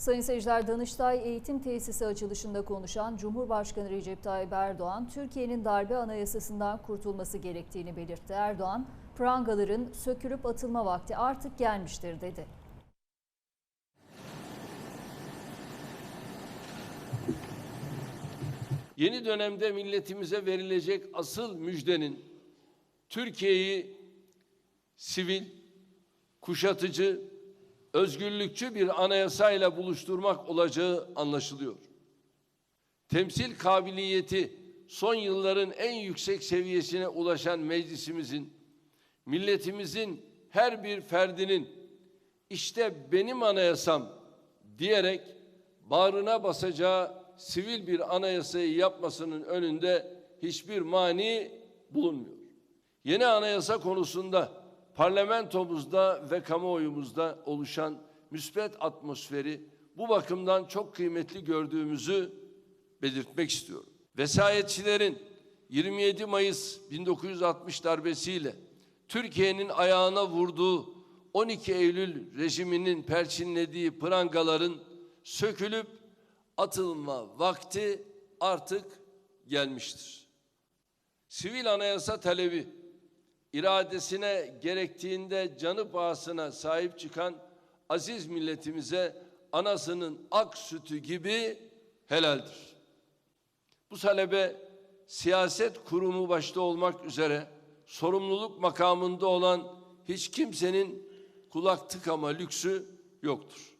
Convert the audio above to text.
Sayın seyirciler, Danıştay Eğitim Tesisi açılışında konuşan Cumhurbaşkanı Recep Tayyip Erdoğan, Türkiye'nin darbe anayasasından kurtulması gerektiğini belirtti. Erdoğan, prangaların sökülüp atılma vakti artık gelmiştir dedi. Yeni dönemde milletimize verilecek asıl müjdenin Türkiye'yi sivil, kuşatıcı, özgürlükçü bir anayasayla buluşturmak olacağı anlaşılıyor. Temsil kabiliyeti son yılların en yüksek seviyesine ulaşan meclisimizin, milletimizin her bir ferdinin işte benim anayasam diyerek bağrına basacağı sivil bir anayasayı yapmasının önünde hiçbir mani bulunmuyor. Yeni anayasa konusunda parlamentomuzda ve kamuoyumuzda oluşan müspet atmosferi bu bakımdan çok kıymetli gördüğümüzü belirtmek istiyorum. Vesayetçilerin 27 Mayıs 1960 darbesiyle Türkiye'nin ayağına vurduğu 12 Eylül rejiminin perçinlediği prangaların sökülüp atılma vakti artık gelmiştir. Sivil anayasa talebi iradesine gerektiğinde canı pahasına sahip çıkan aziz milletimize anasının ak sütü gibi helaldir. Bu talebe siyaset kurumu başta olmak üzere sorumluluk makamında olan hiç kimsenin kulak tıkama lüksü yoktur.